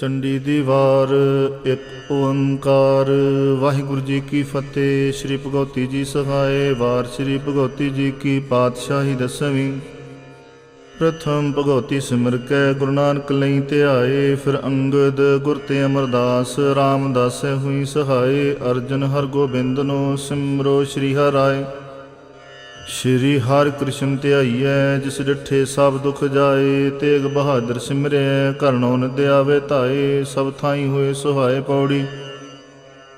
ਚੰਡੀ ਦੀ ਵਾਰ ਇੱਕ ਓੰਕਾਰ। ਵਾਹਿਗੁਰੂ ਜੀ ਕੀ ਫਤਿਹ, ਸ੍ਰੀ ਭਗਵਤੀ ਜੀ ਸਹਾਏ, ਵਾਰ ਸ੍ਰੀ ਭਗਵਤੀ ਜੀ ਕੀ ਪਾਤਸ਼ਾਹੀ ਦਸਵੀਂ। ਪ੍ਰਥਮ ਭਗਵਤੀ ਸਿਮਰ ਕੈ, ਗੁਰੂ ਨਾਨਕ ਲਈ ਧਿਆਏ ਫਿਰ ਅੰਗਦ ਗੁਰ ਤੇ ਅਮਰਦਾਸ, ਰਾਮਦਾਸੈ ਹੋਈ ਸਹਾਏ, ਅਰਜਨ ਹਰ ਗੋਬਿੰਦਨੋ ਸਿਮਰੋ ਸ੍ਰੀ ਹਰਿ ਸ਼੍ਰੀ ਹਰਿ ਕ੍ਰਿਸ਼ਨ ਧਿਆਈਐ, ਜਿਸ ਡਿਠੇ ਸਭ ਦੁਖ ਜਾਏ, ਤੇਗ ਬਹਾਦਰ ਸਿਮਰਿਐ ਕਰਨੋ ਨਿਦਿਆਵੇ ਧਾਏ, ਸਭ ਥਾਈ ਹੋਏ ਸੁਹਾਏ ਪੌੜੀ।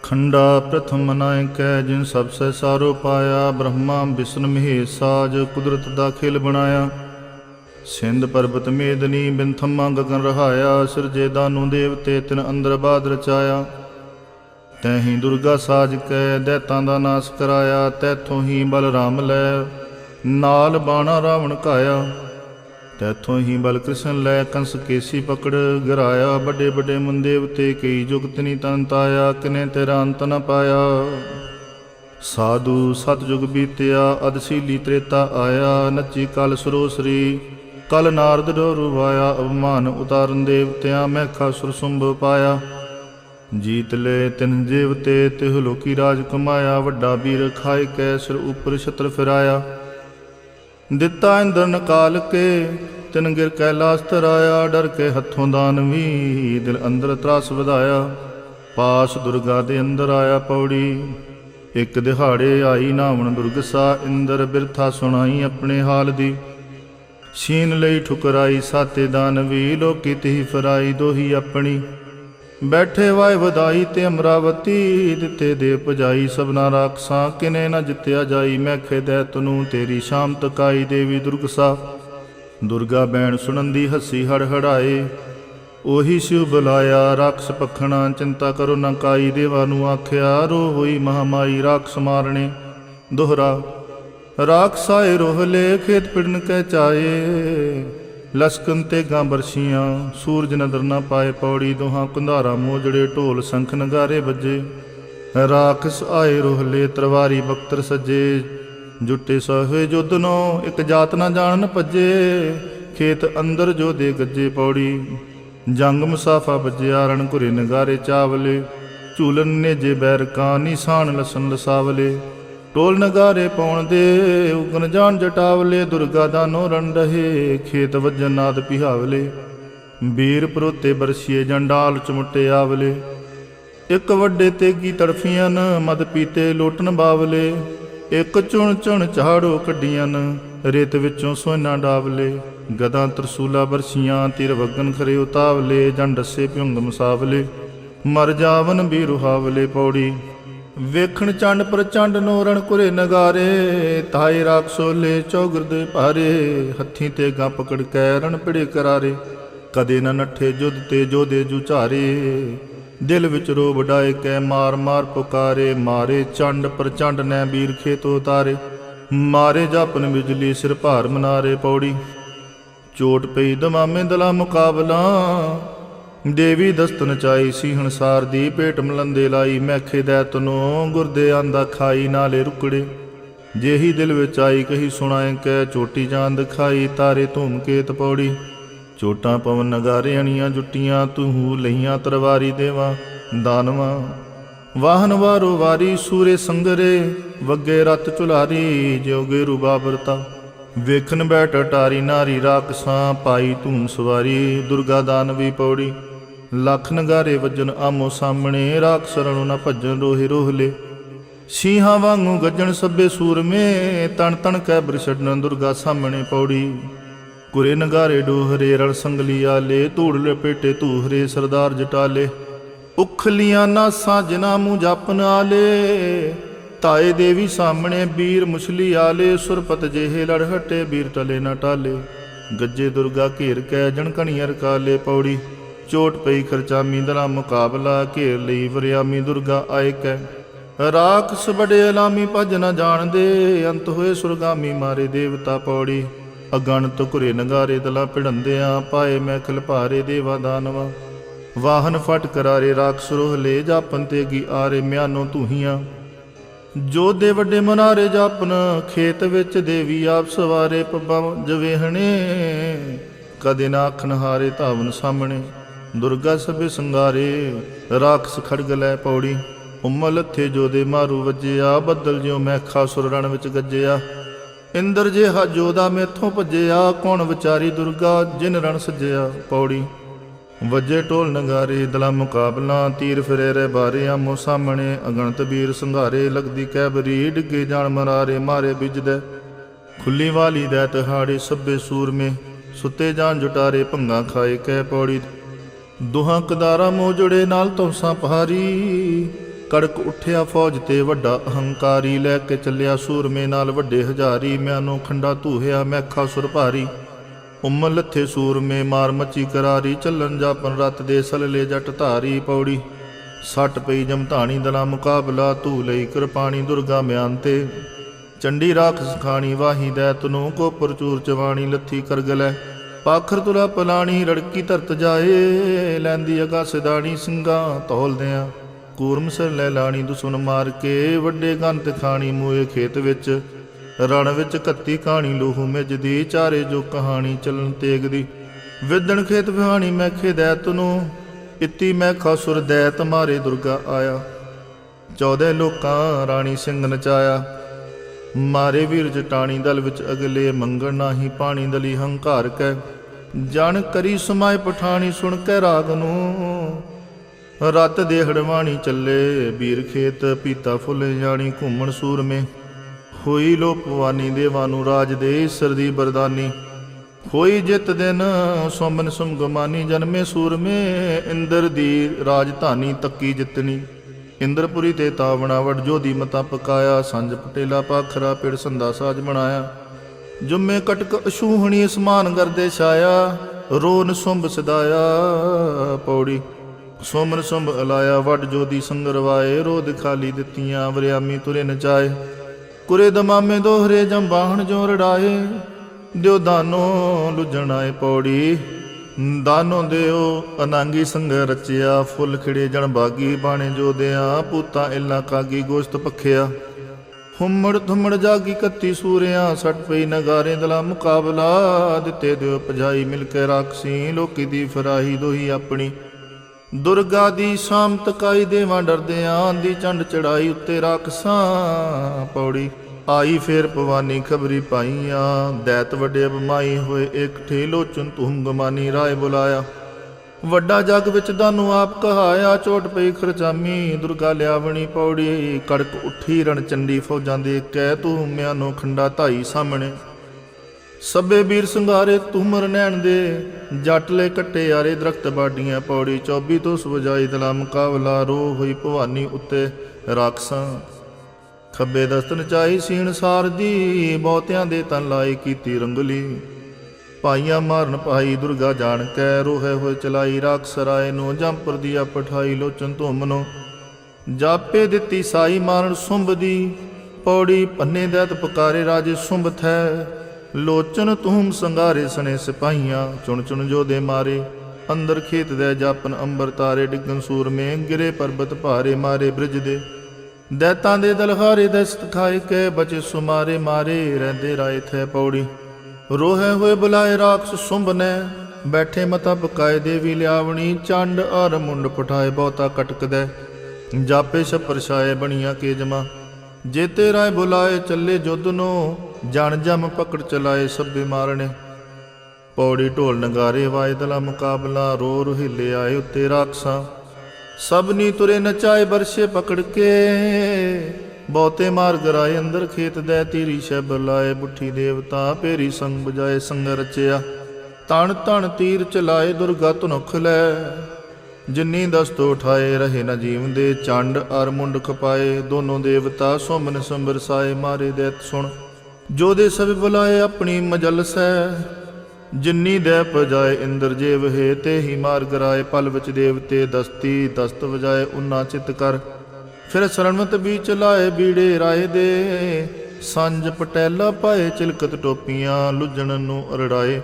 ਖੰਡਾ ਪ੍ਰਥਮ ਮਨਾਇ ਕੈ ਜਿਨ ਸਭ ਸਹਿ ਸਾਰੋ ਪਾਇਆ, ਬ੍ਰਹਮਾ ਵਿਸ਼ਨ ਮਹੇਸ਼ ਸਾਜ ਕੁਦਰਤ ਦਾ ਖੇਲ ਬਣਾਇਆ। ਸਿੰਧ ਪਰਬਤ ਮੇਦਨੀ ਬਿੰਥਮਾ ਗਗਨ ਰਹਾਇਆ, ਸਿਰਜੇ ਦਾਨੂ ਦੇਵਤੇ ਤਿਨ ਅੰਦਰ ਬਾਦ ਰਚਾਇਆ। ਤੈਹੀ ਦੁਰਗਾ ਸਾਜ ਕੈ, ਦੈਤਾਂ ਦਾ ਨਾਸ ਕਰਾਇਆ, ਤੈਥੋਂ ਹੀ ਬਲ ਰਾਮ ਲੈ। ਨਾਲ ਬਾਣਾ ਰਾਵਣ ਕਾਇਆ, ਤੈਥੋਂ ਹੀ ਬਲਕ੍ਰਿਸ਼ਨ ਲੈ। ਕੰਸ ਕੇਸੀ ਪਕੜ ਗਰਾਇਆ, ਵੱਡੇ ਵੱਡੇ ਮੁੰਦੇਵਤੇ ਕਈ ਜੁਗਤ ਨੀ ਤੰਤ ਆਇਆ ਕਿਨੇ ਤੇਰਾ ਅੰਤ ਨ ਪਾਇਆ। ਸਾਧੂ ਸਤਜੁਗ ਬੀਤਿਆ, ਅਦਸੀਲੀ ਤ੍ਰੇਤਾ ਆਇਆ, ਨੱਚੀ ਕਲ ਸਰੋਸਰੀ। ਕਲ ਨਾਰਦ ਡੋ ਰੁਵਾਇਆ ਅਵਮਾਨ ਉਤਾਰਨ ਦੇਵਤਿਆਂ ਮੈਂ ਖਾਸੁਰ ਸੁੰਭ ਪਾਇਆ। ਜੀਤ ਲੈ ਤਿਨ ਜੀਵਤੇ ਤਿਹ ਲੋਕੀ ਰਾਜ ਕਮਾਇਆ, ਵੱਡਾ ਵੀਰ ਖਾਇ ਕੈ ਸਿਰ ਉਪਰ ਛਤਰ ਫਿਰਾਇਆ। ਦਿੱਤਾ ਇੰਦਰ ਨਕਾਲ ਕੇ, ਤਿਨ ਗਿਰ ਕੈਲਾਸ ਤਰਾਇਆ ਡਰ ਕੇ ਹੱਥੋਂ ਦਾਨਵੀ ਦਿਲ ਅੰਦਰ ਤਰਾਸ ਵਧਾਇਆ। ਪਾਸ ਦੁਰਗਾ ਦੇ ਅੰਦਰ ਆਇਆ ਪੌੜੀ, ਇੱਕ ਦਿਹਾੜੇ ਆਈ ਨਾਵਣ ਦੁਰਗਸਾ ਇੰਦਰ ਬਿਰਥਾ ਸੁਣਾਈ ਆਪਣੇ ਹਾਲ ਦੀ। ਛੀਨ ਲਈ ਠੁਕਰਾਈ, ਸਾਤੇ ਦਾਨਵੀ ਲੋਕੀ ਤਿਹ ਫਰਾਈ, ਦੋਹੀ ਆਪਣੀ ਬੈਠੇ ਵਾਏ ਵਧਾਈ ਤੇ ਅਮਰਾਵਤੀ, ਦਿੱਤੇ ਦੇ ਪਜਾਈ, ਸਭਨਾ ਰਾਖਸਾਂ, ਕਿਨੇ ਨਾ ਜਿੱਤਿਆ ਜਾਈ ਮੈਂ ਖੇਦੈ ਤਨੂੰ ਤੇਰੀ ਸ਼ਾਮ ਤਕਾਈ ਦੇਵੀ ਦੁਰਗਸਾ ਦੁਰਗਾ ਬੈਣ ਸੁਣੰਦੀ ਹੱਸੀ ਹੜ ਹੜਾਏ, ਉਹੀ ਸਿਉ ਬੁਲਾਇਆ, ਰਾਖਸ ਪਖਣਾ ਚਿੰਤਾ ਕਰੋ ਨਾ ਕਾਈ, ਦੇਵਾ ਨੂੰ ਆਖਿਆ, ਰੋ ਹੋਈ ਮਹਾਮਾਈ, ਰਾਖਸ ਮਾਰਣੇ ਦੋਹਰਾ। ਰਾਖਸਾਏ ਰੋਹਲੇ ਖੇਤ ਪਿੜਨ ਕਹਿ ਚਾਏ ਲਸਕਨ ਤੇ ਗਾਂ ਬਰਸ਼ੀਆਂ ਸੂਰਜ ਨਦਰ ਨਾ ਪਾਏ ਪੌੜੀ ਦੋਹਾਂ ਕੁੰਧਾਰਾ ਮੋਜੜੇ ਢੋਲ ਸੰਖ ਨਗਾਰੇ ਵੱਜੇ। ਰਾਖਸ ਆਏ ਰੋਹਲੇ ਤਰਵਾਰੀ ਬਖਤਰ ਸੱਜੇ। ਜੁੱਟੇ ਸੋਹੇ ਜੁਦਨੋ ਇੱਕ ਜਾਤ ਨਾ ਜਾਣਨ ਭੱਜੇ। ਖੇਤ ਅੰਦਰ ਜੋ ਦੇ ਗੱਜੇ ਪੌੜੀ, ਜੰਗ ਮੁਸਾਫਾ ਵੱਜਿਆ ਰਣ ਘੁਰੇ ਨਗਾਰੇ ਚਾਵਲੇ। ਝੂਲਨ ਨੇ ਜੇ ਬੈਰ ਕਾਂ ਨਿਸ਼ਾਨ ਲਸਨ ਲਸਾਵਲੇ। ਟੋਲ ਨਗਾਰੇ ਪਾਉਣ ਦੇ, ਉਗਨ ਜਾਣ ਜਟਾਵਲੇ, ਦੁਰਗਾ ਦਾ ਨੋ ਰਹੇ, ਖੇਤ ਵੱਜਨ ਨਾਦ ਪਿਹਾਵਲੇ। ਵੀਰ ਪਰੋਤੇ ਬਰਸੀਏ ਜੰਡਾਲ ਚਮਟੇ ਆਵਲੇ। ਇੱਕ ਵੱਡੇ ਤੇਗੀ ਤੜਫੀਆਂ ਮਦ ਪੀਤੇ ਲੋਟਨ ਬਾਵਲੇ। ਇੱਕ ਚੁਣ ਚੁਣ ਝਾੜੋ ਕੱਢੀਆਂ ਰੇਤ ਵਿੱਚੋਂ ਸੋਨਾ ਡਾਵਲੇ। ਗਦਾਂ ਤਰਸੂਲਾ ਬਰਸੀਆਂ, ਤੀਰ ਵਗਨ ਖਰੇ ਉਤਾਵਲੇ ਜੰਡਸੇ ਪਿਉਂਗ ਮਸਾਵਲੇ। ਮਰ ਜਾਵਨ ਵੀ ਰੁਹਾਵਲੇ ਪੌੜੀ ਵੇਖਣ ਚੰਡ ਪ੍ਰਚੰਡ ਨੋਰਣ ਕੁਰੇ ਨਗਾਰੇ ਤਾਈ ਰਾਖਸੋਲੇ ਚੌਗਰਦੇ ਭਾਰੇ, ਹੱਥੀਂ ਤੇ ਗਾਂ ਪਕੜ ਕੇ ਰਣ ਪਿੜੇ ਕਰਾਰੇ, ਕਦੇ ਨਾ ਨੱਠੇ ਜੁਦ ਤੇ ਜੋਦੇ ਜੁਝਾਰੇ ਦਿਲ ਵਿੱਚ ਰੋ ਵਡਾਏ ਕੈ ਮਾਰ ਮਾਰ ਪੁਕਾਰੇ, ਮਾਰੇ ਚੰਡ ਪ੍ਰਚੰਡ ਨੈ ਵੀਰ ਖੇਤ ਉਤਾਰੇ, ਮਾਰੇ ਜਪਨ ਬਿਜਲੀ ਸਿਰ ਭਾਰ ਮਨਾਰੇ ਪੌੜੀ। ਚੋਟ ਪਈ ਦਮਾਮੇ ਦਲਾ ਮੁਕਾਬਲਾ ਦੇਵੀ ਦਸਤ ਚਾਈ ਸੀ ਹੰਸਾਰ ਦੀ ਭੇਟ ਮਲੰਦੇ ਲਾਈ। ਮੈਖੇ ਦੈ ਤਨੋ ਗੁਰਦੇ ਆਂਦਾ ਖਾਈ ਨਾਲੇ ਰੁਕੜੇ। ਜੇਹੀ ਦਿਲ ਵਿੱਚ ਆਈ ਕਹੀ ਸੁਣਾਏ ਕੈ, ਚੋਟੀ ਜਾਂਦ ਖਾਈ ਤਾਰੇ ਧੂਮ ਕੇਤ ਪੌੜੀ। ਚੋਟਾਂ ਪਵਨ ਨਗਾਰੇ ਅਣੀਆਂ ਜੁੱਟੀਆਂ, ਤੂੰ ਲਈਆਂ ਤਰਵਾਰੀ ਦੇਵਾ, ਦਾਨਵਾ। ਵਾਹਨ ਵਾਰੋ ਵਾਰੀ ਸੂਰੇ ਸੰਗਰੇ, ਵੱਗੇ ਰਤ ਚੁਲਾਰੀ ਜੋਗੇ ਰੂਬਾਬਰਤਾ ਵੇਖਣ ਬੈਠ ਟਾਰੀ ਨਾਰੀ ਰਾਖਸਾਂ ਪਾਈ ਧੂਮ ਸਵਾਰੀ, ਦੁਰਗਾ ਦਾਨਵੀ ਪੌੜੀ। ਲੱਖ ਨਗਾਰੇ ਵੱਜਣ ਆਮੋ ਸਾਹਮਣੇ ਰਾਖਸ ਰਣੋ ਨਾ ਭੱਜਣ ਰੋਹੇ ਰੋਹਲੇ। ਸ਼ੀਹਾਂ ਵਾਂਗੂ ਗੱਜਣ ਸੱਬੇ ਸੂਰਮੇ, ਤਣ ਤਣ ਕੈ ਬ੍ਰਿਸ਼ਡਨ ਦੁਰਗਾ ਸਾਹਮਣੇ ਪੌੜੀ। ਕੁਰੇ ਨਗਾਰੇ ਡੋਹਰੇ, ਰਲ ਸੰਗਲੀ ਆਲੇ, ਧੂੜ ਲਪੇਟੇ ਧੂਹਰੇ, ਸਰਦਾਰ ਜਟਾਲੇ। ਉਖਲੀਆਂ ਨਾਸਾਂ ਜਿਨਾ ਮੂੰ ਜਪਨ ਆਲੇ, ਤਾਏ ਦੇਵੀ ਸਾਹਮਣੇ ਵੀਰ ਮੁਛਲੀ ਆਲੇ, ਸੁਰਪਤ ਜਿਹੇ ਲੜਹਟੇ ਵੀਰ ਟਲੇ ਨਾ ਟਾਲੇ। ਗੱਜੇ ਦੁਰਗਾ ਘੇਰ ਕੈ ਜਣਕਣੀਆਂ ਰਕਾਲੇ ਪੌੜੀ। ਚੋਟ ਪਈ ਖਰਚਾਮੀ ਦਲਾ ਮੁਕਾਬਲਾ ਘੇਰ ਲਈ ਵਰਿਆਮੀ ਦੁਰਗਾ ਆਏ ਕੈ। ਰਾਖਸ ਬੜੇ ਅਲਾਮੀ ਭਜ ਨਾ ਜਾਣਦੇ, ਅੰਤ ਹੋਏ ਸੁਰਗਾਮੀ ਮਾਰੇ ਦੇਵਤਾ ਪੌੜੀ। ਅਗਣਤ ਘੁਰੇ ਨਗਾਰੇ ਦਲਾ ਪਿੜੰਦਿਆਂ ਪਾਏ ਮੈਖਲ ਭਾਰੇ ਦੇਵਾ ਦਾਨਵਾ। ਵਾਹਨ ਫਟ ਕਰਾਰੇ ਰਾਖਸ ਰੋਹ ਲੈ ਜਾਪਨ ਤੇ ਗੀ ਆਰੇ ਮਿਆਨੋ ਤੂਹੀਆਂ ਜੋ ਦੇ ਵੱਡੇ ਮਨਾਰੇ ਜਾਪਨ, ਖੇਤ ਵਿੱਚ ਦੇਵੀ ਆਪ ਸਵਾਰੇ ਪੱਬਾਂ ਜਵੇਹਣੇ। ਕਦੇ ਨਾ ਅੱਖ ਨਹਾਰੇ ਧਾਵਨ ਸਾਹਮਣੇ। ਦੁਰਗਾ ਸਭੇ ਸੰਗਾਰੇ, ਰਾਖਸ ਖੜਗ ਲੈ ਪੌੜੀ। ਉਮਲ ਥੇ ਜੋਦੇ ਮਾਰੂ ਵੱਜਿਆ, ਬੱਦਲ ਜਿਉ ਮੈਖਾ ਸੁਰ ਰਣ ਵਿੱਚ ਗੱਜਿਆ। ਇੰਦਰ ਜਿਹਾ ਜੋਦਾ ਮੇਥੋਂ ਭੱਜਿਆ, ਕੌਣ ਵਿਚਾਰੀ ਦੁਰਗਾ ਜਿਨ ਰਣ ਸੱਜਿਆ ਪੌੜੀ। ਵੱਜੇ ਢੋਲ ਨਗਾਰੇ, ਦਲਾ ਮੁਕਾਬਲਾ, ਤੀਰ ਫਿਰੇ ਰੇ ਬਾਰੇ, ਆਮੋ ਸਾਹਮਣੇ ਅਗਣਤ ਵੀਰ ਸੰਘਾਰੇ, ਲਗਦੀ ਕੈਬਰੀ ਡਿੱਗੇ ਜਾਣ ਮਰਾਰੇ, ਮਾਰੇ ਬਿਜਦੇ। ਖੁੱਲੀ ਵਾਲੀ ਦੇ ਤਹਾੜੇ ਸੱਬੇ ਸੂਰਮੇ, ਸੁੱਤੇ ਜਾਣ ਜੁਟਾਰੇ, ਭੰਗਾ ਖਾਏ ਕਹਿ ਪੌੜੀ। ਦੋਹਾਂ ਕਦਾਰਾ ਮੋਜੜੇ ਨਾਲ ਤੋਸਾਂ ਪਹਾਰੀ। ਕੜਕ ਉੱਠਿਆ ਫੌਜ ਤੇ ਵੱਡਾ ਅਹੰਕਾਰੀ, ਲੈ ਕੇ ਚੱਲਿਆ ਸੂਰਮੇ ਨਾਲ ਵੱਡੇ ਹਜ਼ਾਰੀ। ਮਿਆਨੋਂ ਖੰਡਾ ਧੂਹਿਆ, ਮੈਖਾ ਸੁਰ ਭਾਰੀ। ਉਮਲ ਲੱਥੇ ਸੂਰਮੇ, ਮਾਰ ਮੱਚੀ ਕਰਾਰੀ। ਚੱਲਣ ਜਾਪਨ ਰਤ ਦੇ ਸਲਲੇ ਜੱਟ ਧਾਰੀ ਪੌੜੀ। ਸੱਟ ਪਈ ਜਮਧਾਣੀ ਦਲਾ ਮੁਕਾਬਲਾ ਧੂ ਲਈ ਕਿਰਪਾਣੀ ਦੁਰਗਾ ਮਿਆਨ ਤੇ। ਚੰਡੀ ਰਾਖ ਸਖਾਣੀ ਵਾਹੀ ਦੈ ਤਨੂੰ ਕੋ ਪ੍ਰਚੂਰ ਚਵਾਣੀ, ਲੱਥੀ ਕਰਗਲੈ। ਪਾਖਰ ਤੁਰਾ ਪਲਾਣੀ, ਰੜਕੀ ਧਰਤ ਜਾਏ, ਲੈਂਦੀ ਅਗਾ ਸਿਦਾਣੀ ਸਿੰਘਾਂ ਤੋਲਦਿਆਂ ਕੂਰਮ ਸਿਰ ਲੈ ਲਾਣੀ ਦੁਸ਼ਮਣ ਮਾਰ ਕੇ, ਵੱਡੇ ਗੰਤ ਖਾਣੀ ਮੂਏ ਖੇਤ ਵਿੱਚ। ਰਣ ਵਿੱਚ ਕੱਤੀ ਕਹਾਣੀ ਲੋਹੂ ਮਿਜਦੀ ਚਾਰੇ ਜੋ ਕਹਾਣੀ ਚੱਲਣ ਤੇਗਦੀ ਵਿਦਣ ਖੇਤ ਵਿਹਾਣੀ ਮੈਂ ਖੇਦੈ ਨੂੰ, ਇਤੀ ਮੈਂ ਖਾਸੁਰ ਦੈਤ ਮਾਰੇ ਦੁਰਗਾ ਆਇਆ। ਚੌਦੇ ਲੋਕਾਂ ਰਾਣੀ ਸਿੰਘ ਨਚਾਇਆ। ਮਾਰੇ ਵੀਰ ਜਟਾਣੀ ਦਲ ਵਿੱਚ ਅਗਲੇ ਮੰਗਣ ਨਾਹੀ ਪਾਣੀ ਦਲੀ ਹੰਕਾਰ ਕੈ। ਜਨ ਕਰੀ ਸਮਾਏ ਪਠਾਣੀ ਸੁਣ ਕੇ ਰਾਗ ਨੂੰ। ਰਤ ਦੇ ਹੜਵਾਣੀ ਚੱਲੇ ਵੀਰ ਖੇਤ ਪੀਤਾ ਫੁੱਲ ਜਾਣੀ ਘੁੰਮਣ ਸੂਰਮੇ। ਹੋਈ ਲੋ ਭਵਾਨੀ ਦੇਵਾਨੂੰ ਰਾਜ ਦੇ ਈਸਰ ਦੀ ਬਰਦਾਨੀ ਹੋਈ ਜਿਤ ਦਿਨ ਸੋਮਨ ਸੁਮਗਮਾਨੀ ਜਨਮੇ ਸੂਰਮੇ। ਇੰਦਰ ਦੀ ਰਾਜਧਾਨੀ ਤੱਕੀ ਜਿਤਨੀ। ਇੰਦਰਪੁਰੀ ਤੇ ਤਾਵਣਾ ਵਡ ਜੋਦੀ ਮਤਾ ਪਕਾਇਆ ਸੰਜ ਪਟੇਲਾ ਪਾਖਰਾ ਪਿੜ ਸੰਦਾ ਸਾਜ ਬਣਾਇਆ। ਜੁਮੇ ਕਟਕ ਅਸ਼ੂਹਣੀ ਸਮਾਨ ਕਰਦੇ ਛਾਇਆ ਰੋਨ ਸੁੰਭ ਸਦਾਇਆ, ਪੌੜੀ। ਸੋਮਨ ਸੁੰਭ ਅਲਾਇਆ, ਵਡ ਜੋਦੀ ਸੰਗਰਵਾਏ ਰੋਦ ਖਾਲੀ ਦਿੱਤੀਆਂ, ਵਰਿਆਮੀ ਤੁਰੇ ਨਚਾਏ ਕੁਰੇ ਦਮਾਮੇ ਦੋਹਰੇ ਜੰਬਾਹਣ ਜੋ ਰੜਾਏ, ਦਿਓ ਦਾਨੋ ਲੁਜਣ ਆਏ ਪੌੜੀ। ਦਾਨੋ ਦਿਓ ਅਨਾਂਗੀ ਸੰਗ ਰਚਿਆ, ਫੁੱਲ ਖਿੜੇ ਜਣ ਬਾਗੀ, ਬਾਣੇ ਜੋ ਜੋਦਿਆਂ ਪੂਤਾ ਇਲਾ ਕਾਗੀ, ਗੋਸ਼ਤ ਪਖਿਆ। ਹੁਮੜ ਧੁਮੜ ਜਾਗੀ ਕੱਤੀ ਸੂਰਿਆਂ ਸੱਟ ਪਈ ਨਗਾਰੇ ਦਲਾ ਮੁਕਾਬਲਾ। ਦਿੱਤੇ ਦਿਓ ਪਜਾਈ ਮਿਲ ਕੇ ਰਾਖਸੀ, ਲੋਕੀ ਦੀ ਫਰਾਹੀ ਦੋਹੀ ਆਪਣੀ। ਦੁਰਗਾ ਦੀ ਸ਼ਾਮ ਤਕਾਈ ਦੇਵਾਂ ਡਰਦਿਆਂ, ਦੀ ਚੰਡ ਚੜਾਈ ਉੱਤੇ ਰਾਖਸਾਂ। ਪੌੜੀ ਆਈ ਫੇਰ ਭਵਾਨੀ ਖਬਰੀ ਪਾਈਆਂ, ਦੈਤ ਵੱਡੇ ਬਮਾਈ ਹੋਏ, ਇੱਕ ਠੇ ਲੋਚਨ ਤੁਮ ਗਮਾਨੀ ਰਾਏ ਬੁਲਾਇਆ। ਵੱਡਾ ਜਗ ਵਿੱਚ ਦਾਨੂੰ ਆਪ ਕਹਾਇਆ, ਚੋਟ ਪਈ ਖਰਚਾਮੀ, ਦੁਰਗਾ ਲਿਆਵਣੀ ਪੌੜੀ, ਕੜਕ ਉੱਠੀ ਰਣ ਚੰਡੀ ਫੌਜਾਂ ਦੇ ਕਹਿ ਤੂੰ ਮਿਆਨੋ ਖੰਡਾ ਧਾਈ ਸਾਹਮਣੇ। ਸਭੇ ਵੀਰ ਸੰਘਾਰੇ ਤੁਮਰ ਨੈਣ ਦੇ ਜੱਟ ਕੱਟੇ ਯਾਰੇ ਦਰਖਤ ਬਾਡੀਆਂ ਪੌੜੀ 24 ਤੋਂ ਸਵਜਾਈ ਦਲਾ ਮੁਕਾਬਲਾ ਰੋ ਹੋਈ ਭਵਾਨੀ ਉੱਤੇ ਰਾਖਸਾਂ। ਖੱਬੇ ਦਸਤਨ ਚਾਈ ਸੀਣ ਸਾਰਦੀ, ਬਹੁਤਿਆਂ ਦੇ ਤਨ ਲਾਈ ਕੀਤੀ ਰੰਗਲੀ। ਪਾਈਆਂ ਮਾਰਨ ਭਾਈ ਦੁਰਗਾ ਜਾਣ ਕੈ ਰੋਹੇ ਹੋਏ ਚਲਾਈ ਰਾਖਸ ਰਾਏ ਨੂੰ ਜੰਪਰ ਦੀਆ ਪਠਾਈ ਲੋਚਨ ਧੁੰਮ ਨੂੰ। ਜਾਪੇ ਦਿੱਤੀ ਸਾਈ ਮਾਰਨ ਸੁੰਭ ਦੀ, ਪੌੜੀ ਪੰਨੇ ਦੈਤ ਪੁਕਾਰੇ ਰਾਜੇ ਸੁੰਭ ਥੈ। ਲੋਚਨ ਤੂਮ ਸੰਗਾਰੇ ਸਣੇ ਸਿਪਾਹੀਆਂ, ਚੁਣ ਚੁਣ ਜੋਦੇ ਮਾਰੇ। ਅੰਦਰ ਖੇਤ ਦੇ ਜਾਪਨ ਅੰਬਰ ਤਾਰੇ ਡਿੱਗਨ ਸੂਰਮੇ ਗਿਰੇ ਪਰਬਤ ਭਾਰੇ ਮਾਰੇ ਬ੍ਰਿਜ ਦੇ। ਦੈਤਾਂ ਦੇ ਦਲਹਾਰੇ ਦਸਤ ਖਾਏ ਕੇ ਬਚੇ ਸੁਮਾਰੇ ਮਾਰੇ, ਰਹਿੰਦੇ ਰਾਏ ਥੈ ਪੌੜੀ। ਰੋਹੇ ਹੋਏ ਬੁਲਾਏ ਰਾਖਸ ਸੁੰਭ ਬੈਠੇ ਮਤਾ ਪਕਾਏ ਦੇਵੀ ਲਿਆਵਣੀ, ਚੰਡ ਅਰ ਮੁੰਡ ਪਠਾਏ ਬਹੁਤਾ ਕਟਕਦੈ। ਜਾਪੇ ਛਪਰ ਛਾਏ ਬਣੀਆਂ ਕੇ ਜਮਾ ਜੇਤੇ ਰਾਏ ਬੁਲਾਏ ਚੱਲੇ ਜੁੱਧ ਨੂੰ ਜਣ ਜਮ ਪਕੜ ਚਲਾਏ ਸਭੇ ਮਾਰਣੇ ਪੌੜੀ ਢੋਲ ਨਗਾਰੇ ਵਾਇਦਲਾ ਮੁਕਾਬਲਾ ਰੋ ਰੁਹਿਲੇ ਆਏ ਉੱਤੇ ਰਾਖਸਾਂ। ਸਭਨੀ ਤੁਰੇ ਨਚਾਏ ਬਰਸ਼ੇ ਪਕੜ ਕੇ। ਬਹੁਤੇ ਮਾਰ ਗਰਾਏ ਅੰਦਰ ਖੇਤ ਦੈ ਤੀਰੀ ਸ਼ਬ ਲਾਏ ਬੁੱਠੀ ਦੇਵਤਾ ਪੇਰੀ ਸੰਗ ਬਜਾਏ ਸੰਗ ਰਚਿਆ। ਤਣ ਤਣ ਤੀਰ ਚਲਾਏ ਦੁਰਗਾ ਧਨੁਖ ਲੈ। ਜਿੰਨੀ ਦਸਤੋ ਉਠਾਏ ਰਹੇ ਨਾ ਜੀਵ ਦੇ ਚੰਡ ਅਰ ਮੁੰਡ ਖਪਾਏ। ਦੋਨੋਂ ਦੇਵਤਾ ਸੋਮਨ ਸੰਬਰਸਾਏ, ਮਾਰੇ ਦੇਤ ਸੁਣ। ਜੋ ਦੇ ਸਭ ਬੁਲਾਏ ਆਪਣੀ ਮਜਲਸੈ ਜਿੰਨੀ ਦੇ ਪਜਾਏ ਇੰਦਰ ਜੇ ਵਹੇ ਤੇ ਹੀ ਮਾਰ ਗਰਾਏ, ਪਲ ਵਿੱਚ ਦੇਵਤੇ ਦਸਤੀ ਦਸਤ ਵਜਾਏ ਉਨਾ ਚਿਤ ਕਰ। ਫਿਰ ਸਰਣਵਤ ਵੀ ਲਾਏ ਬੀੜੇ ਰਾਏ ਦੇ। ਸੰਜ ਪਟੈਲਾ ਪਾਏ ਚਿਲਕਤ ਟੋਪੀਆਂ, ਲੁੱਜਣ ਨੂੰ ਅਰੜਾਏ।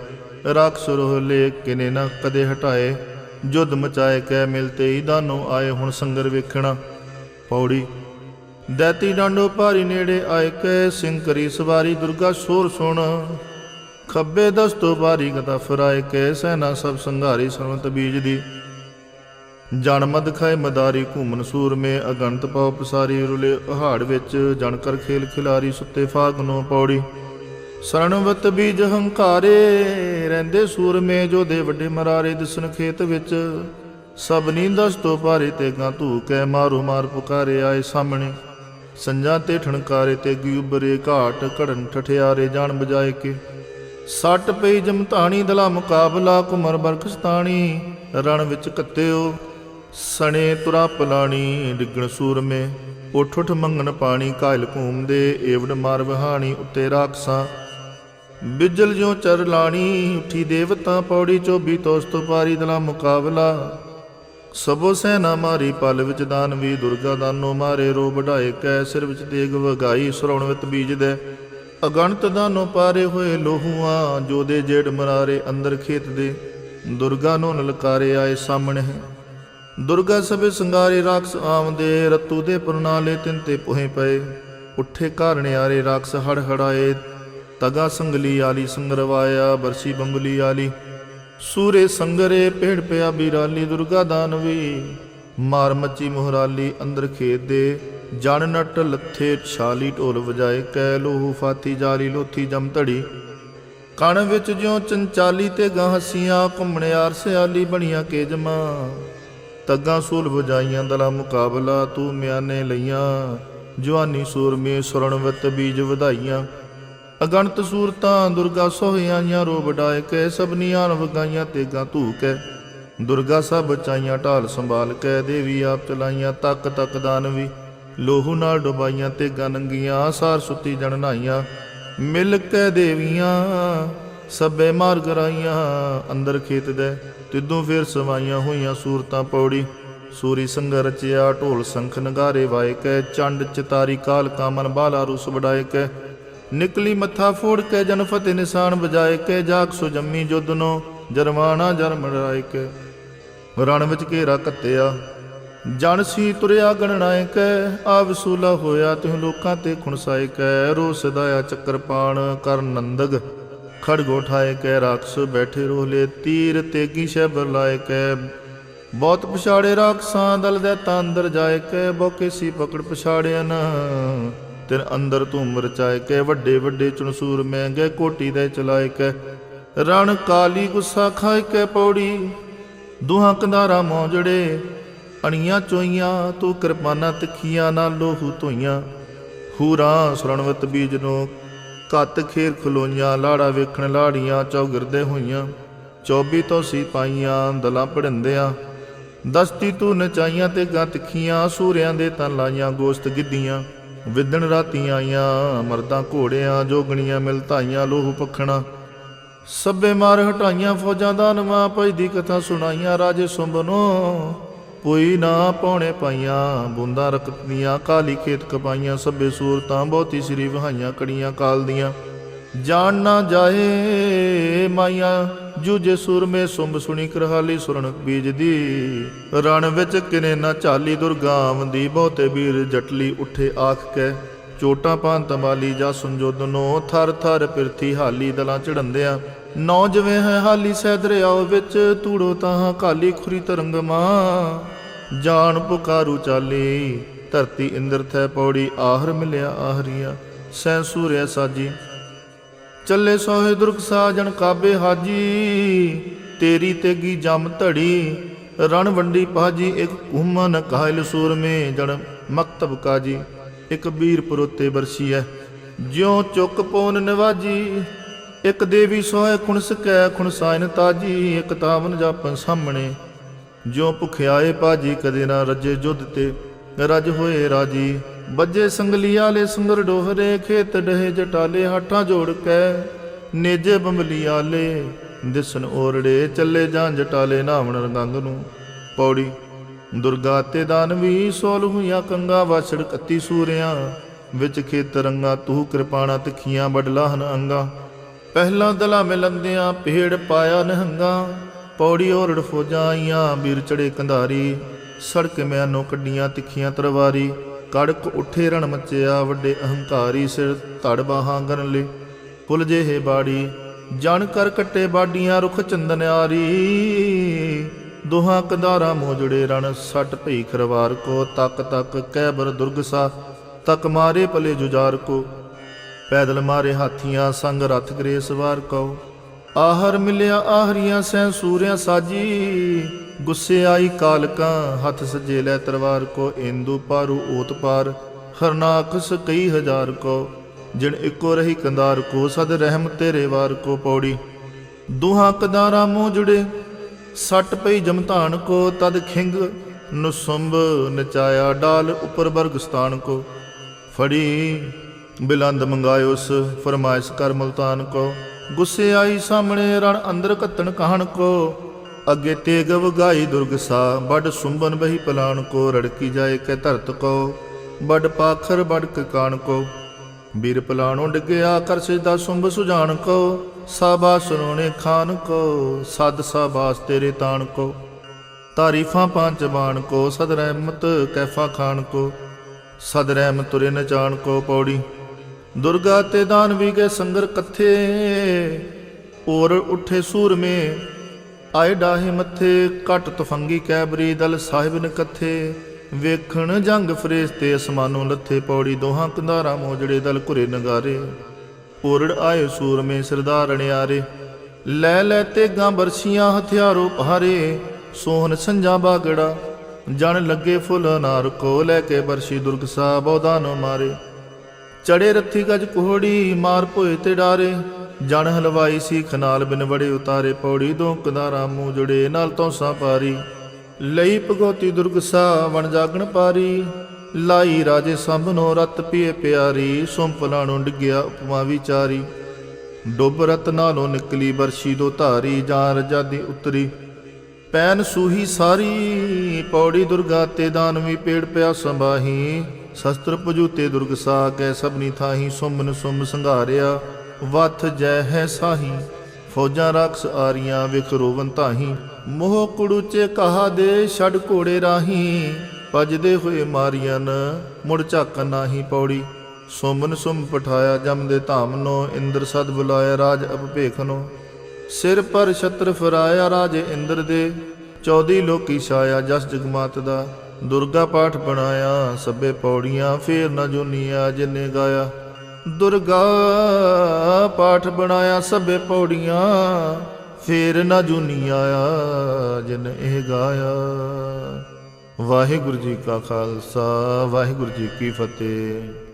ਰਾਖਸ ਰੋਹਲੇ ਕਿਨੇ ਨਾ ਕਦੇ ਹਟਾਏ। ਜੁਦ ਮਚਾਏ ਕਹਿ ਮਿਲਤੇ ਹੀ ਦਾਨੋ ਆਏ ਹੁਣ ਸੰਗਰ ਵੇਖਣਾ ਪੌੜੀ। ਦੈਤੀ ਡਾਂਡੋ ਭਾਰੀ ਨੇੜੇ ਆਏ ਕੈ ਸਿੰਘ ਕਰੀ ਸਵਾਰੀ, ਦੁਰਗਾ ਸੋਰ ਸੁਣ। ਖੱਬੇ ਦਸਤੋ ਬਾਰੀ ਗਤਾ ਫਰਾਏ ਕੈ ਸੈਨਾ ਸਭ ਸੰਘਾਰੀ ਸਰਵਤ ਬੀਜ ਦੀ। ਜਨ ਮਦ ਖਾਏ ਮਦਾਰੀ ਘੂਮਨ ਸੂਰਮੇ, ਅਗੰਤ ਪਉ ਪਸਾਰੀ ਰੁਲੇ ਪਹਾੜ ਵਿੱਚ ਜਣ ਕਰ ਖੇਲ ਖਿਲਾਰੀ, ਸੁੱਤੇ ਫਾਗਨੋ ਪੌੜੀ। ਸਰਣਵਤ ਬੀਜ ਹੰਕਾਰੇ, ਰਹਿੰਦੇ ਸੂਰਮੇ ਜੋ ਦੇ ਵੱਡੇ ਮਰਾਰੇ, ਦਿਸਣ ਖੇਤ ਵਿੱਚ। ਸਭ ਨੀਂਦਸ ਤੋਂ ਭਾਰੇ ਤੇ ਗਾਂ ਧੂ ਕੇ ਮਾਰੂ ਮਾਰ ਪੁਕਾਰੇ ਆਏ ਸਾਹਮਣੇ। ਸੰਜਾਂ ਤੇ ਠਣਕਾਰੇ ਤੇ ਗਿਉਬਰੇ ਘਾਟ, ਘੜਨ ਠਠਿਆਰੇ ਜਾਣ ਬਜਾਏ ਕੇ। ਸੱਟ ਪਈ ਜਮਤਾਣੀ, ਦਲਾ ਮੁਕਾਬਲਾ ਕੁਮਰ ਬਰਖਸਤਾਣੀ, ਰਣ ਵਿੱਚ ਕੱਤਿਓ। ਸਣੇ ਤੁਰਾ ਪਲਾਣੀ ਡਿੱਗਣ ਸੂਰਮੇ, ਉਠ ਉਠ ਮੰਗਣ ਪਾਣੀ ਕਾਇਲ ਘੂਮਦੇ ਏਵੜ ਮਾਰ ਵਹਾਣੀ ਉੱਤੇ ਰਾਖਸਾਂ। ਬਿਜਲ ਜਿਉ ਚਰ ਲਾਣੀ, ਉਠੀ ਦੇਵਤਾ ਪੌੜੀ ਚੋਬੀ ਤੋਸਤੋ ਪਾਰੀ ਦਲਾ ਮੁਕਾਬਲਾ। ਸਭੋ ਸੈਨਾ ਮਾਰੀ ਪਲ ਵਿੱਚ ਦਾਨ ਵੀ, ਦੁਰਗਾ ਦਾਨੋ ਮਾਰੇ ਰੋ ਵਢਾਏ ਕੈ, ਸਿਰ ਵਿੱਚ ਤੇਗ ਵਗਾਈ ਸਰਉਣ ਵਿਤ ਬੀਜ ਦੇ ਅਗਣਤ ਦਾਨੋ ਪਾਰੇ ਹੋਏ ਲੋਹੂਆਂ ਜੋ ਦੇ ਜੇੜ ਮਰਾਰੇ ਅੰਦਰ ਖੇਤ ਦੇ ਦੁਰਗਾ ਨੂੰ ਲਲਕਾਰੇ ਆਏ ਸਾਹਮਣੇ। ਦੁਰਗਾ ਸਭੇ ਸੰਗਾਰੇ ਰਾਖਸ ਆਵਦੇ, ਰਤੂ ਦੇ ਪਰਨਾਲੇ ਤਿੰਨ ਤੇ ਪੁਹੇ ਪਏ। ਉੱਠੇ ਘਾਰਣਿਆਰੇ ਰਾਖਸ ਹੜ ਹੜਾਏ। ਤਗਾ ਸੰਗਲੀ ਆਲੀ ਸੰਗਰਵਾਇਆ, ਬਰਸੀ ਬੰਬਲੀ ਆਲੀ। ਸੂਰੇ ਸੰਗਰੇ ਪੇੜ ਪਿਆ ਬੀਰਾਲੀ, ਦੁਰਗਾ ਦਾਨਵੀ ਮਾਰ ਮੱਚੀ ਮੁਹਰਾਲੀ ਅੰਦਰ ਖੇਤ ਦੇ। ਜਣ ਨਟ ਲੱਥੇ ਛਾਲੀ ਢੋਲ ਵਜਾਏ। ਕੈ ਲੋਹੂ ਫਾਤੀ ਜਾਲੀ ਲੋਥੀ ਜਮ ਧੜੀ। ਕਣ ਵਿੱਚ ਜਿਉ ਚੰਚਾਲੀ ਤੇ ਗਾਂ ਹਸੀਆਂ ਘੁੰਮਣਿਆਰ ਸਿਆਲੀ ਬਣੀਆਂ ਕੇ ਜਮਾ ਤੱਗਾਂ ਸੂਲ ਵਜਾਈਆਂ ਦਲਾ ਮੁਕਾਬਲਾ ਤੂੰ ਮਿਆਨੇ ਲਈਆਂ। ਜਵਾਨੀ ਸੂਰਮੇ ਸੁਰਣਵਤ ਬੀਜ ਵਧਾਈਆਂ। ਅਗਣਤ ਸੂਰਤਾਂ ਦੁਰਗਾ ਸੋਹਿਆਈਆਂ ਰੋ ਵਡਾਏ ਕੇ ਸਭਨੀਆਂ ਵਗਾਈਆਂ, ਤੇਗਾ ਧੂਕੈ ਦੁਰਗਾ ਸਭ ਬਚਾਈਆਂ ਢਾਲ ਸੰਭਾਲ ਕੇ ਦੇਵੀ ਆਪ ਚਲਾਈਆਂ, ਤੱਕ ਤੱਕ ਦਾਨਵੀ ਲੋਹੂ ਨਾਲ ਡੁਬਾਈਆਂ, ਤੇਗਾ ਨੰਗੀਆਂ ਸਾਰ ਸੁੱਤੀ ਜਣਨਾਈਆਂ ਮਿਲ ਕੇ ਦੇਵੀਆਂ ਸਭੇ ਮਾਰ ਗਰਾਈਆਂ ਅੰਦਰ ਖੇਤ ਦੇ ਤਿੱਦੋਂ ਫੇਰ ਸਵਾਈਆਂ ਹੋਈਆਂ ਸੂਰਤਾਂ ਪੌੜੀ। ਸੂਰੀ ਸੰਗ ਰਚਿਆ ਢੋਲ ਸੰਖ ਨਗਾਰੇ ਵਾਏ ਕੈ, ਚੰਡ ਚਤਾਰੀ ਕਾਲ ਕਾਮਨ ਬਾਲਾ ਰੂਸ ਵਡਾਏ ਕੈ। ਨਿਕਲੀ ਮੱਥਾ ਫੋੜ ਕੇ ਜਨ ਫਤਿਹ ਨਿਸ਼ਾਨ ਵਜਾਏ ਕੇ, ਜਾਗ ਸੋ ਜੰਮੀ ਜੁਦਨੋ ਜਰਮਾਨਾ ਜਰਮ ਰਾਏ ਕੇ। ਰਣ ਵਿੱਚ ਘੇਰਾ ਕੱਤਿਆ, ਜਨ ਸੀ ਤੁਰਿਆ ਗਣਨਾਏ ਕੈ ਆ ਵਸੂਲਾ ਹੋਇਆ ਤਿਹ ਲੋਕਾਂ ਤੇ ਖੁਣਸਾਏ ਕੈ। ਰੋ ਚੱਕਰ ਪਾਣ ਕਰ ਨੰਦਗ ਖੜਗੋ ਠਾਏ ਕੈ, ਰਾਖਸ ਬੈਠੇ ਰੋਲੇ ਤੀਰ ਤੇਗੀ ਸ਼ੈਬਰ ਲਾਏ ਕੈ। ਬਹੁਤ ਪਛਾੜੇ ਰਾਖਸਾਂ, ਦਲ ਦੇ ਤਾਂ ਅੰਦਰ ਕੈ, ਬੋਕੇ ਸੀ ਪਕੜ ਪਛਾੜਿਆ ਨਾ। ਤਿਰ ਅੰਦਰ ਧੂਮ ਰਚਾਏ ਕੈ, ਵੱਡੇ ਵੱਡੇ ਚੁਣਸੂਰ ਮਹਿੰਗੇ ਕੋਟੀ ਦੇ ਚਲਾਏ ਕੈ। ਰਣ ਕਾਲੀ ਗੁੱਸਾ ਖਾਏ ਕੈ ਪੌੜੀ, ਦੁਹਾਂ ਕੰਧਾਰਾ ਮੌਜੜੇ। ਅਣੀਆਂ ਚੋਈਆਂ, ਤੂੰ ਕਿਰਪਾਨਾਂ ਤਿੱਖੀਆਂ ਨਾਲ ਲੋਹੂ ਧੋਈਆਂ। ਹੂਰਾਂ ਸੁਰਣਵਤ ਬੀਜ ਨੂੰ ਕੱਤ ਖੇਰ ਖਲੋਈਆਂ, ਲਾੜਾ ਵੇਖਣ ਲਾੜੀਆਂ, ਚੌਗਿਰਦੇ ਹੋਈਆਂ। 24 ਤੋਂ ਸੀ ਪਾਈਆਂ, ਦਲਾਂ ਪੜੰਦਿਆਂ ਦਸਤੀ ਤੂੰ ਨਚਾਈਆਂ ਤੇ ਗਾਂ ਤਿੱਖੀਆਂ, ਸੂਰਿਆਂ ਦੇ ਤਨ ਲਾਈਆਂ ਗੋਸਤ ਗਿੱਧੀਆਂ। ਵਿਦਣ ਰਾਤੀ ਆਈਆਂ, ਮਰਦਾਂ ਘੋੜਿਆਂ, ਜੋਗਣੀਆਂ ਮਿਲਤਾਈਆਂ ਲੋਹ ਪਖਣਾ। ਸੱਬੇ ਮਾਰ ਹਟਾਈਆਂ ਫੌਜਾਂ ਦਾ ਨਵਾਂ, ਭਜਦੀ ਕਥਾ ਸੁਣਾਈਆਂ, ਰਾਜੇ ਸੁੰਬਨੋ ਕੋਈ ਨਾ ਪੌਣੇ ਪਾਈਆਂ, ਬੁੰਦਾਂ ਰਕਤੀਆਂ ਕਾਲੀ ਖੇਤ ਕਪਾਈਆਂ ਸੱਬੇ ਸੂਰਤਾਂ, ਬਹੁਤੀ ਸ੍ਰੀ ਵਹਾਈਆਂ, ਕੜੀਆਂ ਕਾਲ ਦੀਆਂ। ਜਾਣ ਨਾ ਜਾਏ ਮਾਈਆਂ ਜੂਜੇ ਸੂਰਮੇ ਸੁੰਬ ਸੁਣੀ ਕਰਹਾਲੀ ਸੁਰਣ ਬੀਜ ਦੀ ਰਣ ਵਿੱਚ ਕਿਨੇ ਨਾ ਚਾਲੀ ਦੁਰਗਾਵੰਦੀ ਬਹੁਤੇ ਵੀਰ ਜਟਲੀ ਉੱਠੇ ਆਖ ਕੇ। ਚੋਟਾਂ ਪਾਂ ਤਮਾਲੀ ਜਾ ਸੁੰਜੋਦਨੋ, ਥਰ ਥਰ ਪਿਰਥੀ ਹਾਲੀ ਦਲਾਂ ਚੜੰਦਿਆਂ ਨੌ ਜਵੇਂ ਹੈ ਹਾਲੀ ਸਹਿ ਦਰਿਆਓ ਵਿੱਚ, ਤੂੜੋ ਤਾਂ ਕਾਲੀ ਖੁਰੀ ਤਰੰਗ ਮਾਂ ਜਾਣ ਪੁਕਾਰੂ ਚਾਲੀ, ਧਰਤੀ ਇੰਦਰ ਥੈ ਪੌੜੀ, ਆਹਰ ਮਿਲਿਆ ਆਹਰੀਆ, ਸੈ ਸੂਰਿਆ ਸਾਜੀ। ਚੱਲੇ ਸੋਹੇ ਦੁਰਖ ਸਾਜਣ ਕਾਬੇ ਹਾਜੀ, ਤੇਰੀ ਤੇਗੀ ਜਮ ਧੜੀ, ਰਣ ਵੰਡੀ ਪਾਜੀ ਇੱਕ ਘੁਮਨ ਕਾਇਲ ਸੂਰਮੇ ਜਣ ਮਕਤਬ ਕਾਜੀ, ਇੱਕ ਵੀਰ ਪਰੋਤੇ ਹੈ ਜਿਉ ਚੁੱਕ ਪੋਨ ਨਿਵਾਜੀ, ਇੱਕ ਦੇਵੀ ਸੋਹੇ ਖੁਣਸ ਕੈ ਖੁਣਸਾਇਨ ਤਾਜੀ, ਇੱਕ ਤਾਵਨ ਜਾਪਨ ਸਾਹਮਣੇ ਜਿਉ ਭੁਖਿਆਏ ਭਾਜੀ ਕਦੇ ਨਾ ਰੱਜੇ ਜੁੱਧ ਤੇ। ਰਜ ਹੋਏ ਰਾਜੀ ਬੱਜੇ ਸੰਗਲੀ ਆਲੇ ਸੁੰਦਰ ਡੋਹਰੇ, ਖੇਤ ਡਹੇ ਜਟਾਲੇ, ਹੱਠਾਂ ਜੋੜ ਕੇ, ਨੇਜੇ ਬੰਬਲੀ ਆਲੇ, ਦਿਸਨ ਓਰੜੇ, ਚੱਲੇ ਜਾਂ ਜਟਾਲੇ ਨਾਵਣ ਰੰਗੰਗ ਨੂੰ। ਪੌੜੀ, ਦੁਰਗਾ ਤੇ ਦਾਨਵੀ ਸੋਲ ਹੋਈਆਂ ਕੰਗਾ, ਵਾਛੜ ਕੱਤੀ ਸੂਰਿਆਂ, ਵਿੱਚ ਖੇਤ ਰੰਗਾ, ਤੂੰ ਕਿਰਪਾਣਾ ਤਿਖੀਆਂ ਬਡਲਾਹਨ ਅੰਗਾ। ਪਹਿਲਾਂ ਦਲਾ ਮਿਲੰਦਿਆਂ ਪੇੜ ਪਾਇਆ ਨਹੰਗਾ। ਪੌੜੀ ਓਰੜ ਫੌਜਾਂ ਆਈਆਂ, ਵੀਰ ਚੜੇ ਕੰਧਾਰੀ। ਸੜਕ ਮਿਆਨੋਂ ਕੱਡੀਆਂ ਤਿੱਖੀਆਂ ਤਰਵਾਰੀ। ਕੜਕ ਉੱਠੇ ਰਣ ਮਚਿਆ, ਵੱਡੇ ਅਹੰਕਾਰੀ ਸਿਰ ਧੜ ਬਾਹਾਂ ਗਨ ਲੇ ਕੁਲ ਜਿਹੇ ਬਾੜੀ, ਜਣ ਕਰ ਕੱਟੇ ਬਾਡੀਆਂ, ਰੁਖ ਚੰਦਨ ਆਰੀ। ਦੋਹਾਂ ਕੰਧਾਰਾ ਮੋਜੜੇ ਰਣ, ਸੱਟ ਭਈ ਖਰਵਾਰ ਕੋ। ਤੱਕ ਤੱਕ ਕਹਿਬਰ ਦੁਰਗਸਾ ਤੱਕ ਮਾਰੇ ਪਲੇ ਜੁਜਾਰ ਕੋ। ਪੈਦਲ ਮਾਰੇ ਹਾਥੀਆਂ, ਸੰਗ ਰਥ ਗਰੇ ਸਵਾਰ ਕੋ। ਆਹਰ ਮਿਲਿਆ ਆਹਰੀਆਂ ਸੈਂ ਸੂਰਿਆ ਸਾਜੀ, ਗੁੱਸੇ ਆਈ ਕਾਲਕਾਂ, ਹੱਥ ਸਜੇ ਲੈ ਤਰਵਾਰ ਕੋ, ਇੰਦੂ ਪਾਰੂ ਓਤ ਪਾਰ, ਹਰਨਾਖਸ ਕਈ ਹਜ਼ਾਰ ਕੋ ਜਿਣ ਇੱਕੋ ਰਹੀ ਕੰਦਾਰ ਕੋ, ਸਦ ਰਹਿਮ ਤੇਰੇ ਵਾਰ ਕੋ ਪੌੜੀ। ਦੁਹਾ ਕਦਾਰਾ ਮੂੰਹ ਜੁੜੇ, ਸੱਟ ਪਈ ਜਮਤਾਨ ਕੋ, ਤਦ ਖਿੰਗ ਨੁਸੰਭ ਨਚਾਇਆ ਡਾਲ ਉਪਰ ਬਰਗਸਤਾਨ ਕੋ। ਫੜੀ ਬਿਲੰਦ ਮੰਗਾਇਓਸ ਫਰਮਾਇਸ਼ ਕਰ ਮਲਤਾਨ ਕੋ। ਗੁੱਸੇ ਆਈ ਸਾਹਮਣੇ ਰਣ ਅੰਦਰ ਕੱਤਣ ਕਹਣ ਕੋ। ਅੱਗੇ ਤੇਗ ਵਗਾਈ ਦੁਰਗਸਾ ਬੜ ਸੁੰਬਨ ਬਹੀ ਪਲਾਨ ਕੋ, ਰੜਕੀ ਜਾਏ ਕੈ ਧਰਤ ਕੋ। ਵੱਡ ਪਾਖਰ ਵੱਡ ਕਾਣ ਕੋ। ਵੀਰ ਪਲਾਣੋਂ ਡਿੱਗਿਆ ਕਰ ਸਿਜਦਾ ਸੁੰਬ ਸੁਜਾਨ ਕੋ। ਸਾਬਾ ਸੁਨੋਣੇ ਖਾਨ ਕੋ, ਸਦ ਸਾਬਾਸ ਤੇਰੇ ਤਾਣ ਕੋ। ਤਾਰੀਫਾਂ ਪੰਜ ਬਾਣ ਕੋ, ਸਦ ਰਹਿਮਤ ਕੈਫਾ ਖਾਨ ਕੋ। ਸਦ ਰਹਿਮ ਤੁਰੇ ਨਚਾਨ ਕੋ ਪੌੜੀ। ਦੁਰਗਾ ਤੇ ਦਾਨਵੀ ਗਏ ਸੰਗਰ ਕੱਥੇ। ਔਰ ਉੱਠੇ ਸੂਰਮੇ, ਆਏ ਡਾਹੇ ਮੱਥੇ, ਘਟ ਤਫੰਗੀ ਕੈਬਰੀ ਦਲ ਸਾਹਿਬ ਨ ਕੱਥੇ। ਵੇਖਣ ਜੰਗ ਫਰੇਸਤੇ ਅਸਮਾਨੋਂ ਲੱਥੇ, ਪੌੜੀ ਦੋਹਾਂ ਕੰਧਾਰਾ ਮੋਜੜੇ ਦਲ ਘੁਰੇ ਨਗਾਰੇ। ਔਰੜ ਆਏ ਸੂਰਮੇ ਸਰਦਾਰ ਅਣਿਆਰੇ, ਲੈ ਲੈ ਤੇ ਗਾਂ ਬਰਸ਼ੀਆਂ ਹਥਿਆਰੋ ਪਹਾਰੇ। ਸੋਹਣ ਸੰਜਾ ਬਾਗੜਾ, ਜਣ ਲੱਗੇ ਫੁੱਲ ਅਨਾਰ, ਕੋ ਲੈ ਕੇ ਬਰਸ਼ੀ ਦੁਰਗ ਸਾ ਬੌਦਾ ਨੂੰ ਮਾਰੇ। ਚੜੇ ਰੱਥੀ ਗਜ ਕੋਹੜੀ ਮਾਰ ਭੋਏ ਤੇ ਡਾਰੇ। ਜਣ ਹਲਵਾਈ ਸੀ ਖਨਾਲ ਬਿਨ ਵੜੇ ਉਤਾਰੇ ਪੌੜੀ, ਦੋ ਕਦਾਰਾ ਮੂੰਹ ਜੁੜੇ ਨਾਲ ਤੋਂ ਸਾ ਪਾਰੀ। ਲਈ ਭਗੋਤੀ ਦੁਰਗ ਸਾ ਵਣ ਜਾਗਣ ਪਾਰੀ। ਲਾਈ ਰਾਜੇ ਸੰਭ ਨੋ ਰਤ ਪੀਏ ਪਿਆਰੀ ਸੁੰਪਲਾ ਨੂੰ ਡਿੱਗਿਆ ਉਪਮਾ ਵਿਚਾਰੀ। ਡੁੱਬ ਰਤ ਨਾਲੋਂ ਨਿਕਲੀ ਬਰਸ਼ੀ ਦੋ ਧਾਰੀ ਜਾਂ ਰਜਾਦੀ ਉਤਰੀ। ਪੈਨ ਸੂਹੀ ਸਾਰੀ, ਪੌੜੀ ਦੁਰਗਾ ਤੇ ਦਾਨਵੀ ਪੇੜ ਪਿਆ ਸੰਭਾਹੀ। ਸ਼ਸਤਰ ਭਜੂਤੇ ਦੁਰਗ ਸਾ ਕੈ ਸਭਨੀ ਥਾਹੀ ਸੁਮਨ ਸੁਮ ਸੰਘਾਰਿਆ। ਵਥ ਜੈ ਹੈ ਸਾਹੀ, ਫੌਜਾਂ ਰਾਖਸ ਆਰੀਆਂ ਵਿਖ ਰੋਵਨ ਤਾਹੀ। ਮੋਹ ਕੁੜੂਚੇ ਕਹਾ ਦੇ ਛੜ ਘੋੜੇ ਰਾਹੀ। ਭਜਦੇ ਹੋਏ ਮਾਰੀਆਂ ਮੁੜ ਝਾਕਨ ਨਾਹੀ ਪੌੜੀ। ਸੋਮਨ ਸੁਮ ਪਠਾਇਆ ਜਮ ਦੇ ਧਾਮ ਨੋ ਇੰਦਰ ਸਦ ਬੁਲਾਇਆ ਰਾਜ ਅਪਭੇਖਨੋ ਸਿਰ ਪਰ ਛਤਰ ਫਰਾਇਆ ਰਾਜੇ ਇੰਦਰ ਦੇ। ਚੌਦੀ ਲੋਕੀ ਛਾਇਆ ਜਸ ਜਗਮਾਤ ਦਾ। ਦੁਰਗਾ ਪਾਠ ਬਣਾਇਆ, ਸਭੇ ਪੌੜੀਆਂ ਫੇਰ ਨਾ ਜੁਨੀਆ ਜਿਨੇ ਗਾਇਆ। ਦੁਰਗਾ ਪਾਠ ਬਣਾਇਆ, ਸਭੇ ਪੌੜੀਆਂ ਫੇਰ ਨਾ ਜੁਨੀਆ ਜਿਨ ਇਹ ਗਾਇਆ। ਵਾਹਿਗੁਰੂ ਜੀ ਕਾ ਖਾਲਸਾ, ਵਾਹਿਗੁਰੂ ਜੀ ਕੀ ਫਤਿਹ।